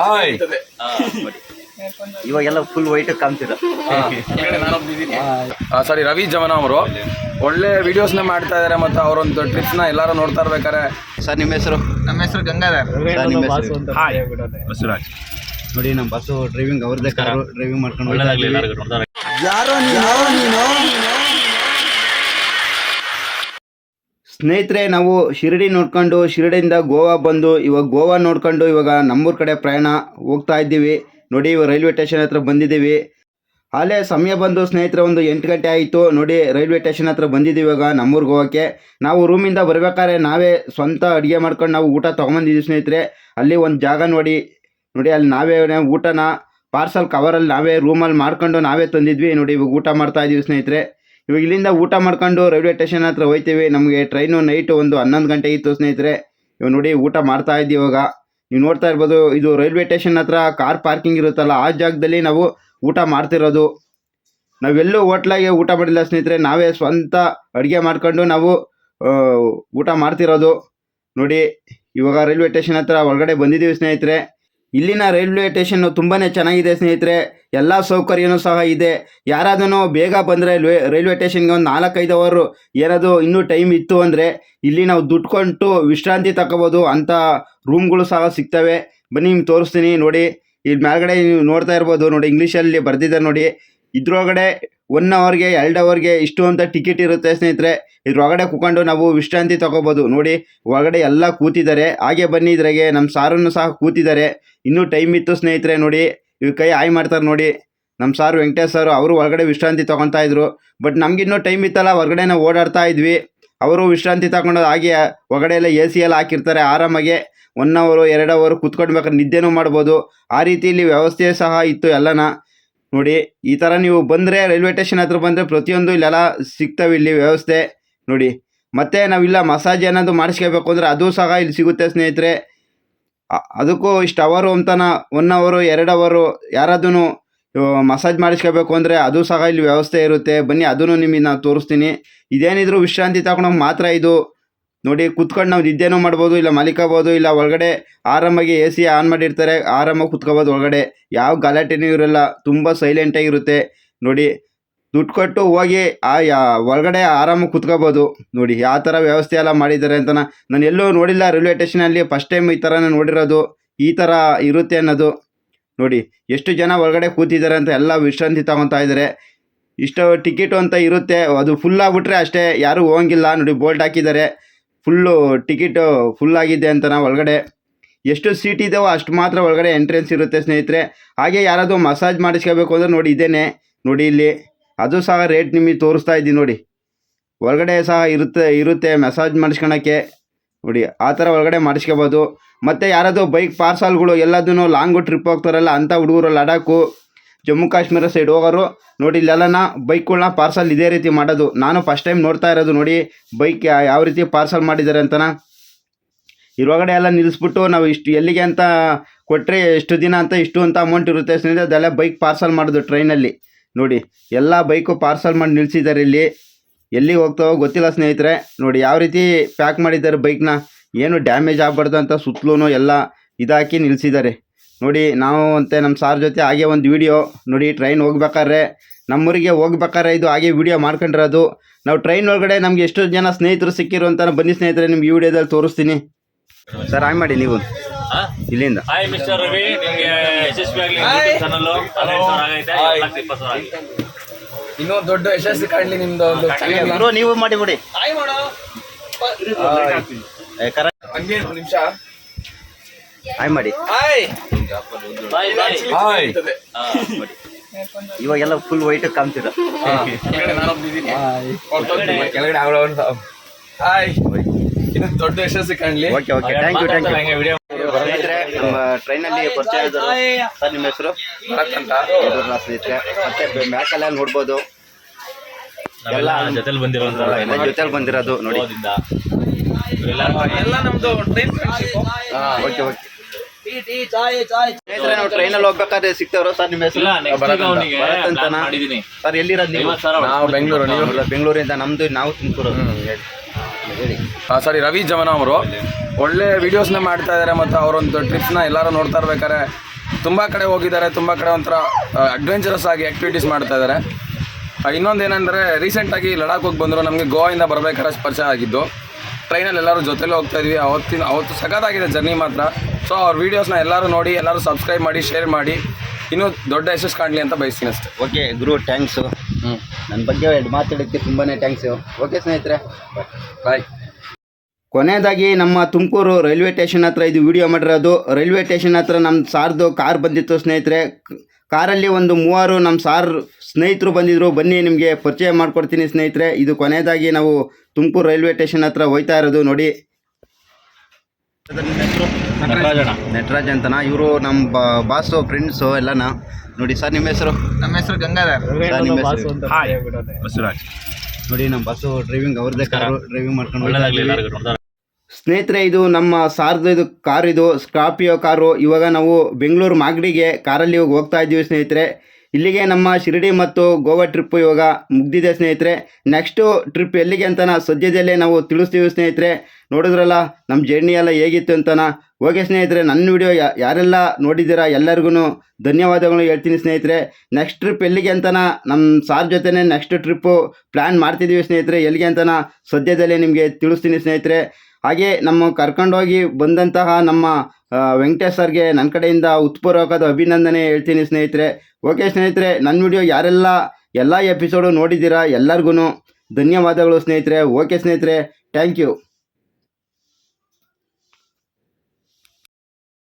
Hi ಇವಾಗೆಲ್ಲ full white ಕಾಣ್ತಿದೆ. ಸಾರಿ ರವಿ ಜಮನ ಅವರು. ಒಳ್ಳೆ ವಿಡಿಯೋಸ್ನ ಮಾಡ್ತಾ ಇದ್ದಾರೆ ಮತ್ತೆ ಅವರೊಂದು ನ ಎಲ್ಲರೂ ನೋಡ್ತಾ ಇರ್ಬೇಕಾರೆ ಸರ್ ನಿಮ್ಮ ಹೆಸರು? ನಮ್ಮ ಹೆಸರು ಗಂಗಾಧರ್. ಸರ್ ನಿಮ್ಮ ಹೆಸರು? ಬಸವರಾಜ್. ನೋಡಿ ನಮ್ಮ ಬಸ್ಸು ಡ್ರೈವಿಂಗ್ ಅವ್ರದ್ದೇ ಕಾರು ಡ್ರೈವಿಂಗ್ ಮಾಡ್ಕೊಂಡು. ಯಾರೋ ನೀನು? ಸ್ನೇಹಿತರೆ, ನಾವು ಶಿರಡಿ ನೋಡ್ಕೊಂಡು, ಶಿರಡಿಯಿಂದ ಗೋವಾ ಬಂದು, ಇವಾಗ ಗೋವಾ ನೋಡ್ಕೊಂಡು, ಇವಾಗ ನಮ್ಮೂರ ಕಡೆ ಪ್ರಯಾಣ ಹೋಗ್ತಾ ಇದ್ದೀವಿ. ನೋಡಿ, ಇವಾಗ ರೈಲ್ವೆ ಸ್ಟೇಷನ್ ಹತ್ರ ಬಂದಿದ್ದೀವಿ. ಅಲ್ಲೇ ಸಮಯ ಬಂದು ಸ್ನೇಹಿತರೆ, ಒಂದು ಎಂಟು ಗಂಟೆ ಆಯಿತು. ನೋಡಿ, ರೈಲ್ವೆ ಸ್ಟೇಷನ್ ಹತ್ರ ಬಂದಿದ್ದೀವಿ ಇವಾಗ ನಮ್ಮೂರಿಗೆ ಹೋಗೋಕ್ಕೆ ನಾವು ರೂಮಿಂದ ಬರಬೇಕಾದ್ರೆ ನಾವೇ ಸ್ವಂತ ಅಡುಗೆ ಮಾಡ್ಕೊಂಡು ನಾವು ಊಟ ತೊಗೊಂಬಂದಿದ್ದೀವಿ ಸ್ನೇಹಿತರೆ. ಅಲ್ಲಿ ಒಂದು ಜಾಗ ನೋಡಿ. ನೋಡಿ, ಅಲ್ಲಿ ನಾವೇ ಊಟನ, ಪಾರ್ಸಲ್ ಕವರಲ್ಲಿ ನಾವೇ ರೂಮಲ್ಲಿ ಮಾಡ್ಕೊಂಡು ನಾವೇ ತಂದಿದ್ವಿ. ನೋಡಿ, ಇವಾಗ ಊಟ ಮಾಡ್ತಾ ಇದ್ದೀವಿ ಸ್ನೇಹಿತರೆ. ಇವಾಗ ಇಲ್ಲಿಂದ ಊಟ ಮಾಡ್ಕೊಂಡು ರೈಲ್ವೆ ಸ್ಟೇಷನ್ ಹತ್ರ ಹೋಯ್ತೀವಿ. ನಮಗೆ ಟ್ರೈನು ನೈಟ್ ಒಂದು ಹನ್ನೊಂದು ಗಂಟೆ ಇತ್ತು ಸ್ನೇಹಿತರೆ. ಇವಾಗ ನೋಡಿ ಊಟ ಮಾಡ್ತಾ ಇದ್ದೀವಿ ಇವಾಗ. ನೀವು ನೋಡ್ತಾ ಇರ್ಬೋದು, ಇದು ರೈಲ್ವೆ ಸ್ಟೇಷನ್ ಹತ್ರ ಕಾರ್ ಪಾರ್ಕಿಂಗ್ ಇರುತ್ತಲ್ಲ, ಆ ಜಾಗದಲ್ಲಿ ನಾವು ಊಟ ಮಾಡ್ತಿರೋದು. ನಾವೆಲ್ಲೂ ಹೋಟ್ಲಾಗೆ ಊಟ ಮಾಡಿಲ್ಲ ಸ್ನೇಹಿತರೆ. ನಾವೇ ಸ್ವಂತ ಅಡುಗೆ ಮಾಡ್ಕೊಂಡು ನಾವು ಊಟ ಮಾಡ್ತಿರೋದು. ನೋಡಿ, ಇವಾಗ ರೈಲ್ವೆ ಸ್ಟೇಷನ್ ಹತ್ರ ಒಳಗಡೆ ಬಂದಿದ್ದೀವಿ ಸ್ನೇಹಿತರೆ. ಇಲ್ಲಿನ ರೈಲ್ವೆ ಸ್ಟೇಷನ್ನು ತುಂಬಾ ಚೆನ್ನಾಗಿದೆ ಸ್ನೇಹಿತರೆ. ಎಲ್ಲ ಸೌಕರ್ಯನೂ ಸಹ ಇದೆ. ಯಾರಾದರೂ ಬೇಗ ಬಂದರೆ ರೈಲ್ವೆ ಸ್ಟೇಷನ್ಗೆ ಒಂದು ನಾಲ್ಕೈದು ಅವರು ಏನಾದರೂ ಇನ್ನೂ ಟೈಮ್ ಇತ್ತು ಅಂದರೆ ಇಲ್ಲಿ ನಾವು ದುಡ್ಡು ಕೊಟ್ಟು ವಿಶ್ರಾಂತಿ ತಗೋಬೋದು ಅಂಥ ರೂಮ್ಗಳು ಸಹ ಸಿಗ್ತವೆ. ಬನ್ನಿ, ನಿಮ್ಗೆ ತೋರಿಸ್ತೀನಿ, ನೋಡಿ. ಇಲ್ಲಿ ಮೇಲ್ಗಡೆ ನೀವು ನೋಡ್ತಾ ಇರ್ಬೋದು, ನೋಡಿ ಇಂಗ್ಲೀಷಲ್ಲಿ ಬರೆದಿದ್ದಾರೆ ನೋಡಿ. ಇದ್ರೊಳಗಡೆ ಒನ್ ಅವರ್ಗೆ ಎರಡು ಅವರ್ಗೆ ಇಷ್ಟು ಅಂತ ಟಿಕೆಟ್ ಇರುತ್ತೆ ಸ್ನೇಹಿತರೆ. ಇದ್ರೊಳಗಡೆ ಕೂಕೊಂಡು ನಾವು ವಿಶ್ರಾಂತಿ ತಗೋಬೋದು. ನೋಡಿ, ಒಳಗಡೆ ಎಲ್ಲ ಕೂತಿದ್ದಾರೆ. ಹಾಗೆ ಬನ್ನಿ ಇದ್ರಾಗೆ. ನಮ್ಮ ಸಾರನ್ನು ಸಹ ಕೂತಿದ್ದಾರೆ. ಇನ್ನೂ ಟೈಮ್ ಇತ್ತು ಸ್ನೇಹಿತರೆ, ನೋಡಿ. ಇವ್ ಕೈ ಆಯ್ ಮಾಡ್ತಾರೆ ನೋಡಿ. ನಮ್ಮ ಸಾರು ವೆಂಕಟೇಶ್ ಸರ್, ಅವರು ಹೊರಗಡೆ ವಿಶ್ರಾಂತಿ ತೊಗೊತಾ ಇದ್ರು. ಬಟ್ ನಮಗಿನ್ನೂ ಟೈಮ್ ಇತ್ತಲ್ಲ ಹೊರಗಡೆ ನಾವು ಓಡಾಡ್ತಾ ಇದ್ವಿ. ಅವರು ವಿಶ್ರಾಂತಿ ತಗೊಂಡು ಹಾಗೆ ಹೊರಗಡೆ ಎಲ್ಲ ಎ ಸಿ ಎಲ್ಲ ಹಾಕಿರ್ತಾರೆ ಆರಾಮಾಗೆ. ಒನ್ ಅವರು ಎರಡು ಅವರು ಕುತ್ಕೊಂಡ್ಬೇಕಾದ್ರೆ ನಿದ್ದೆನೂ ಮಾಡ್ಬೋದು. ಆ ರೀತಿಯಲ್ಲಿ ವ್ಯವಸ್ಥೆ ಸಹ ಇತ್ತು ಎಲ್ಲನ. ನೋಡಿ, ಈ ಥರ ನೀವು ಬಂದರೆ ರೈಲ್ವೆ ಸ್ಟೇಷನ್ ಹತ್ರ ಬಂದರೆ ಪ್ರತಿಯೊಂದು ಇಲ್ಲೆಲ್ಲ ಸಿಗ್ತವೆ ಇಲ್ಲಿ ವ್ಯವಸ್ಥೆ. ನೋಡಿ, ಮತ್ತೆ ನಾವಿಲ್ಲ ಮಸಾಜ್ ಏನಾದರೂ ಮಾಡಿಸ್ಕೋಬೇಕು ಅಂದರೆ ಅದು ಸಹ ಇಲ್ಲಿ ಸಿಗುತ್ತೆ ಸ್ನೇಹಿತರೆ. ಅದಕ್ಕೂ ಇಷ್ಟು ಅವರು ಅಂತನ ಒನ್ ಅವರು ಎರಡು ಅವರು ಯಾರಾದೂ ಮಸಾಜ್ ಮಾಡಿಸ್ಕೋಬೇಕು ಅಂದರೆ ಅದು ಸಹ ಇಲ್ಲಿ ವ್ಯವಸ್ಥೆ ಇರುತ್ತೆ. ಬನ್ನಿ ಅದನ್ನು ನಿಮಗೆ ನಾನು ತೋರಿಸ್ತೀನಿ. ಇದೇನಿದ್ರು ವಿಶ್ರಾಂತಿ ತಗೊಂಡೋಗಿ ಮಾತ್ರ ಇದು. ನೋಡಿ, ಕುತ್ಕೊಂಡು ನಾವು ನಿದ್ದೆನೂ ಮಾಡ್ಬೋದು, ಇಲ್ಲ ಮಲಿಕೋಬೋದು ಇಲ್ಲ ಒಳಗಡೆ ಆರಾಮಾಗಿ ಎ ಸಿ ಆನ್ ಮಾಡಿರ್ತಾರೆ, ಆರಾಮಾಗಿ ಕುತ್ಕೋಬೋದು ಒಳಗಡೆ. ಯಾವ ಗಲಾಟೆನೂ ಇರಲ್ಲ, ತುಂಬ ಸೈಲೆಂಟಾಗಿರುತ್ತೆ ನೋಡಿ, ದುಡ್ಡು ಕೊಟ್ಟು ಹೋಗಿ, ಆ, ಯಾ, ಒಳಗಡೆ ಆರಾಮಾಗಿ ಕುತ್ಕೋಬೋದು. ನೋಡಿ, ಯಾವ ಥರ ವ್ಯವಸ್ಥೆ ಎಲ್ಲ ಮಾಡಿದ್ದಾರೆ ಅಂತ ನಾನು ಎಲ್ಲೂ ನೋಡಿಲ್ಲ ರೈಲ್ವೆ ಸ್ಟೇಷನಲ್ಲಿ ಫಸ್ಟ್ ಟೈಮ್ ಈ ಥರನೇ ನೋಡಿರೋದು, ಈ ಥರ ಇರುತ್ತೆ ಅನ್ನೋದು. ನೋಡಿ, ಎಷ್ಟು ಜನ ಒಳಗಡೆ ಕೂತಿದ್ದಾರೆ ಅಂತ ಎಲ್ಲ ವಿಶ್ರಾಂತಿ ತಗೊತಾ ಇದ್ದಾರೆ. ಇಷ್ಟು ಟಿಕೆಟು ಅಂತ ಇರುತ್ತೆ, ಅದು ಫುಲ್ ಆಗಿಬಿಟ್ರೆ ಅಷ್ಟೇ, ಯಾರೂ ಹೋಗಂಗಿಲ್ಲ. ನೋಡಿ ಬೋಲ್ಟ್ ಹಾಕಿದ್ದಾರೆ. ಫುಲ್ಲು ಟಿಕೆಟು ಫುಲ್ ಆಗಿದೆ ಅಂತ ನಾವು ಒಳಗಡೆ ಎಷ್ಟು ಸೀಟ್ ಇದ್ದಾವೋ ಅಷ್ಟು ಮಾತ್ರ ಒಳಗಡೆ ಎಂಟ್ರೆನ್ಸ್ ಇರುತ್ತೆ ಸ್ನೇಹಿತರೆ. ಹಾಗೆ ಯಾರಾದರೂ ಮಸಾಜ್ ಮಾಡಿಸ್ಕೋಬೇಕು ಅಂದರೆ ನೋಡಿ ಇದೇನೆ. ನೋಡಿ ಇಲ್ಲಿ. ಅದು ಸಹ ರೇಟ್ ನಿಮಗೆ ತೋರಿಸ್ತಾ ಇದ್ದೀನಿ ನೋಡಿ. ಒಳಗಡೆ ಸಹ ಇರುತ್ತೆ ಇರುತ್ತೆ ಮಸಾಜ್ ಮಾಡಿಸ್ಕೊಳಕ್ಕೆ. ನೋಡಿ, ಆ ಥರ ಒಳಗಡೆ ಮಾಡಿಸ್ಕೋಬೋದು. ಮತ್ತು ಯಾರಾದರೂ ಬೈಕ್ ಪಾರ್ಸಲ್ಗಳು ಎಲ್ಲದೂ ಲಾಂಗು ಟ್ರಿಪ್ ಹೋಗ್ತಾರಲ್ಲ ಅಂಥ ಹುಡುಗರು ಲಡಾಖು ಜಮ್ಮು ಕಾಶ್ಮೀರ ಸೈಡ್ ಹೋಗೋರು, ನೋಡಿ ಇಲ್ಲೆಲ್ಲನ ಬೈಕ್ಗಳನ್ನ ಪಾರ್ಸಲ್ ಇದೇ ರೀತಿ ಮಾಡೋದು. ನಾನು ಫಸ್ಟ್ ಟೈಮ್ ನೋಡ್ತಾ ಇರೋದು, ನೋಡಿ ಬೈಕ್ ಯಾವ ರೀತಿ ಪಾರ್ಸಲ್ ಮಾಡಿದ್ದಾರೆ ಅಂತನ. ಇದ್ರೊಳಗಡೆ ಎಲ್ಲ ನಿಲ್ಲಿಸ್ಬಿಟ್ಟು ನಾವು ಇಷ್ಟು ಎಲ್ಲಿಗೆ ಅಂತ ಕೊಟ್ಟರೆ ಎಷ್ಟು ದಿನ ಅಂತ ಇಷ್ಟು ಅಂತ ಅಮೌಂಟ್ ಇರುತ್ತೆ. ಸ್ನೇಹಿತರೆ, ಅದೆಲ್ಲ ಬೈಕ್ ಪಾರ್ಸಲ್ ಮಾಡೋದು ಟ್ರೈನಲ್ಲಿ ನೋಡಿ, ಎಲ್ಲ ಬೈಕು ಪಾರ್ಸಲ್ ಮಾಡಿ ನಿಲ್ಲಿಸಿದ್ದಾರೆ ಇಲ್ಲಿ. ಎಲ್ಲಿಗೆ ಹೋಗ್ತಾವೋ ಗೊತ್ತಿಲ್ಲ ಸ್ನೇಹಿತರೆ. ನೋಡಿ, ಯಾವ ರೀತಿ ಪ್ಯಾಕ್ ಮಾಡಿದ್ದಾರೆ ಬೈಕ್ನ ಏನು ಡ್ಯಾಮೇಜ್ ಆಗಬಾರ್ದು ಅಂತ ಸುತ್ತಲೂ ಎಲ್ಲ ಇದಾಕಿ ನಿಲ್ಲಿಸಿದ್ದಾರೆ ನೋಡಿ ನಾವು ಅಂತೆ ನಮ್ಮ ಸಾರ್ ಜೊತೆ ಹಾಗೆ ಒಂದು ವಿಡಿಯೋ ನೋಡಿ ಟ್ರೈನ್ ಹೋಗ್ಬೇಕಾದ್ರೆ ನಮ್ಮೂರಿಗೆ ಹೋಗ್ಬೇಕಾದ್ರೆ ಇದು ಹಾಗೆ ವಿಡಿಯೋ ಮಾಡ್ಕೊಂಡಿರೋದು. ನಾವು ಟ್ರೈನ್ ಒಳಗಡೆ ನಮ್ಗೆ ಎಷ್ಟು ಜನ ಸ್ನೇಹಿತರು ಸಿಕ್ಕಿರು ಅಂತ ಬನ್ನಿ ಸ್ನೇಹಿತರೆ ನಿಮ್ಗೆ ಈ ವಿಡಿಯೋದಲ್ಲಿ ತೋರಿಸ್ತೀನಿ. ಸರ್ ಹಾಗೆ ಮಾಡಿ ನೀವು. ಇಲ್ಲಿಂದ. ಹಾಯ್ ಮಿಸ್ಟರ್ ರವಿ ನಿಮ್ಗೆ ಯಶಸ್ವಿಯಾಗಲಿ ಚಾನಲ್ ಇನ್ನೂ ದೊಡ್ಡ ಯಶಸ್ಸು ಕಾಣಲಿ ನಿಮ್ದು ಒಂದು ಚಾನೆಲ್ ಬ್ರೋ ನೀವು ಮಾಡಿ ಬಿಡಿ. ಹಂಗೆ ಒಂದು ನಿಮಿಷ. ಹಾಯ್ ಮಾಡಿ ಹಾಯ್ ಬಾಯ್ ಬಾಯ್ ಹಾಯ್ ಇವಾಗೆಲ್ಲ ಫುಲ್ ವೈಟ್ ಕಾಣ್ತೀರ. ಕೆಳಗಡೆ ಅವಳ ಹಾಯ್ ಇನ್ನು ದೊಡ್ಡ ಯಶಸ್ಸು ಕಾಣಲಿ. Okay okay thank you thank you video ಸ್ನೇಹಿತರೆ ನಮ್ಮ ಟ್ರೈನಲ್ಲಿ ಪರಿಚಯ ಇದ್ದರು ಸರ್ ನಿಮ್ಮ ಹೆಸರು? ಭರತ್ ಅಂತ. ಇವ್ರು ಸ್ನೇಹಿತರೆ. ಮತ್ತೆ ಮ್ಯಾಕಲ್ಲ ನೋಡ್ಬೋದು. ಎಲ್ಲ ಜೊತೆಲಿ ಬಂದಿರೋಂಥ ಎಲ್ಲ ಜೊತೆಲಿ ಬಂದಿರೋದು ನೋಡಿ. ಎಲ್ಲ ನಮ್ದು ಟ್ರೈನ್ ಫ್ರೆಂಡ್ಶಿಪ್ ಓಕೆ ಓಕೆ ಸ್ನೇಹಿತರೆ ನಾವು ಟ್ರೈನಲ್ಲಿ ಹೋಗ್ಬೇಕಾದ್ರೆ ಸಿಗ್ತೇವ್ರ. ಸರ್ ನಿಮ್ಮ ಹೆಸರು? ಇಲ್ಲ ನೆಕ್ಸ್ಟ್ ಭರತ್ ಅಂತ. ಅವನಿಗೆ ಭರತ್ ಅಂತನಾ? ಪ್ಲಾನ್ ಮಾಡಿದೀನಿ. ಸರ್ ಎಲ್ಲಿರೋದು ನೀವು? ನಾವು ಬೆಂಗಳೂರು ನೀವು? ಇಲ್ಲ, ಬೆಂಗಳೂರಿಂದ ನಮ್ದು ನಾವು ತುಮಕೂರು. ಹ್ಮ್. ಹೇಳಿ. ಸಾರಿ ರವಿ ಜಮನ ಅವರು. ಒಳ್ಳೆ ವಿಡಿಯೋಸ್ನ ಮಾಡ್ತಾ ಇದ್ದಾರೆ ಮತ್ತೆ ಅವರೊಂದು ನ ಎಲ್ಲರೂ ನೋಡ್ತಾ ಇರ್ಬೇಕಾರೆ ತುಂಬಾ ಕಡೆ ಹೋಗಿದ್ದಾರೆ ತುಂಬಾ ಕಡೆ ಒಂಥರ ಅಡ್ವೆಂಚರಸ್ ಆಗಿ ಆಕ್ಟಿವಿಟೀಸ್ ಮಾಡ್ತಾ ಇದ್ದಾರೆ ಇನ್ನೊಂದು ರೀಸೆಂಟ್ ರೀಸೆಂಟಾಗಿ ಲಡಾಖ್ ಹೋಗಿ ಬಂದರು ನಮಗೆ ಗೋವಾಯಿಂದ ಬರಬೇಕಾದ್ರೆ ಪರಿಚಯ ಆಗಿದ್ದು. ಟ್ರೈನಲ್ಲಿ ಎಲ್ಲರೂ ಜೊತೆಲೇ ಹೋಗ್ತಾ ಇದ್ವಿ. ಅವತ್ತಿನ ಅವತ್ತು ಸಖತ್ತಾಗಿದೆ ಜರ್ನಿ ಮಾತ್ರ. ಸೊ ಅವ್ರ ವೀಡಿಯೋಸ್ನ ಎಲ್ಲರೂ ನೋಡಿ ಎಲ್ಲರೂ ಸಬ್ಸ್ಕ್ರೈಬ್ ಮಾಡಿ ಶೇರ್ ಮಾಡಿ. ಇನ್ನೂ ದೊಡ್ಡ ಯಶಸ್ಸು ಕಾಣಲಿ ಅಂತ ಬಯಸ್ತೀನಿ ಅಷ್ಟೇ. ಓಕೆ ಗುರು ಥ್ಯಾಂಕ್ಸು ಹ್ಞೂ ನನ್ನ ಬಗ್ಗೆ ಎರಡು ಮಾತಾಡೋಕ್ಕೆ ತುಂಬಾ ಥ್ಯಾಂಕ್ಸು ಓಕೆ ಸ್ನೇಹಿತರೆ. ಬಾಯ್ ಕೊನೆಯದಾಗಿ ನಮ್ಮ ತುಮಕೂರು ರೈಲ್ವೆ ಸ್ಟೇಷನ್ ಹತ್ರ ಇದು ವಿಡಿಯೋ ಮಾಡಿರೋದು. ರೈಲ್ವೆ ಸ್ಟೇಷನ್ ಹತ್ರ ನಮ್ಮ ಸಾರ್ದು ಕಾರ್ ಬಂದಿತ್ತು ಸ್ನೇಹಿತರೆ. ಕಾರಲ್ಲಿ ಒಂದು ಮೂವರು ನಮ್ಮ ಸಾರ್ ಸ್ನೇಹಿತರು ಬಂದಿದ್ದರು ಬನ್ನಿ ನಿಮಗೆ ಪರಿಚಯ ಮಾಡಿಕೊಡ್ತೀನಿ ಸ್ನೇಹಿತರೆ. ಇದು ಕೊನೆಯದಾಗಿ ನಾವು ತುಮಕೂರು ರೈಲ್ವೆ ಸ್ಟೇಷನ್ ಹತ್ರ ಹೋಯ್ತಾ ಇರೋದು ನೋಡಿ. ನಟರಾಜ ನಟರಾಜ್ ಅಂತನಾ? ಇವರು ನಮ್ಮ ಬಾಸು ಫ್ರೆಂಡ್ಸು ಎಲ್ಲನ. ನೋಡಿ ಸರ್ ನಿಮ್ಮ ಹೆಸರು? ನಮ್ಮ ಹೆಸರು ಗಂಗಾಧರ್. ನಿಮ್ಮ ಹೆಸರು ಬಸವರಾಜ್ ನೋಡಿ ನಮ್ಮ ಬಸ್ಸು ಡ್ರೈವಿಂಗ್ ಅವ್ರದ್ದೇ ಕಾರು ಡ್ರೈವಿಂಗ್ ಮಾಡ್ಕೊಂಡು ಸ್ನೇಹಿತರೆ, ಇದು ನಮ್ಮ ಸಾರ್ದು, ಇದು ಕಾರ್, ಇದು ಸ್ಕಾರ್ಪಿಯೋ ಕಾರು. ಇವಾಗ ನಾವು ಬೆಂಗಳೂರು ಮಾಗಡಿಗೆ ಕಾರಲ್ಲಿ ಇವಾಗ ಹೋಗ್ತಾ ಇದ್ದೀವಿ ಸ್ನೇಹಿತರೆ. ಇಲ್ಲಿಗೆ ನಮ್ಮ ಶಿರಡಿ ಮತ್ತು ಗೋವಾ ಟ್ರಿಪ್ಪು ಇವಾಗ ಮುಗ್ದಿದೆ ಸ್ನೇಹಿತರೆ. ನೆಕ್ಸ್ಟು ಟ್ರಿಪ್ ಎಲ್ಲಿಗೆ ಅಂತನ ಸದ್ಯದಲ್ಲೇ ನಾವು ತಿಳಿಸ್ತೀವಿ ಸ್ನೇಹಿತರೆ. ನೋಡಿದ್ರಲ್ಲ ನಮ್ಮ ಜರ್ನಿ ಎಲ್ಲ ಹೇಗಿತ್ತು ಅಂತನ. ಓಕೆ ಸ್ನೇಹಿತರೆ, ನನ್ನ ವಿಡಿಯೋ ಯಾರೆಲ್ಲ ನೋಡಿದ್ದೀರಾ ಎಲ್ಲರಿಗೂ ಧನ್ಯವಾದಗಳು ಹೇಳ್ತೀನಿ ಸ್ನೇಹಿತರೆ. ನೆಕ್ಸ್ಟ್ ಟ್ರಿಪ್ ಎಲ್ಲಿಗೆ ಅಂತನ ನಮ್ಮ ಸಾರ್ ಜೊತೆನೇ ನೆಕ್ಸ್ಟ್ ಟ್ರಿಪ್ಪು ಪ್ಲ್ಯಾನ್ ಮಾಡ್ತಿದ್ದೀವಿ ಸ್ನೇಹಿತರೆ. ಎಲ್ಲಿಗೆ ಅಂತನ, ಸದ್ಯದಲ್ಲೇ ನಿಮಗೆ ತಿಳಿಸ್ತೀನಿ ಸ್ನೇಹಿತರೆ. ಹಾಗೆ ನಮ್ಮ ಕರ್ಕೊಂಡೋಗಿ ಬಂದಂತಹ ನಮ್ಮ ವೆಂಕಟೇಶ್ ಸರ್ಗೆ ನನ್ನ ಕಡೆಯಿಂದ ಉತ್ಪೂರ್ವಕದ ಅಭಿನಂದನೆ ಹೇಳ್ತೀನಿ ಸ್ನೇಹಿತರೆ. ಓಕೆ ಸ್ನೇಹಿತರೆ ನನ್ನ ವಿಡಿಯೋ ಯಾರೆಲ್ಲ ಎಲ್ಲ ಎಪಿಸೋಡು ನೋಡಿದ್ದೀರಾ ಎಲ್ಲರಿಗೂ ಧನ್ಯವಾದಗಳು ಸ್ನೇಹಿತರೆ. ಓಕೆ ಸ್ನೇಹಿತರೆ ಥ್ಯಾಂಕ್ ಯು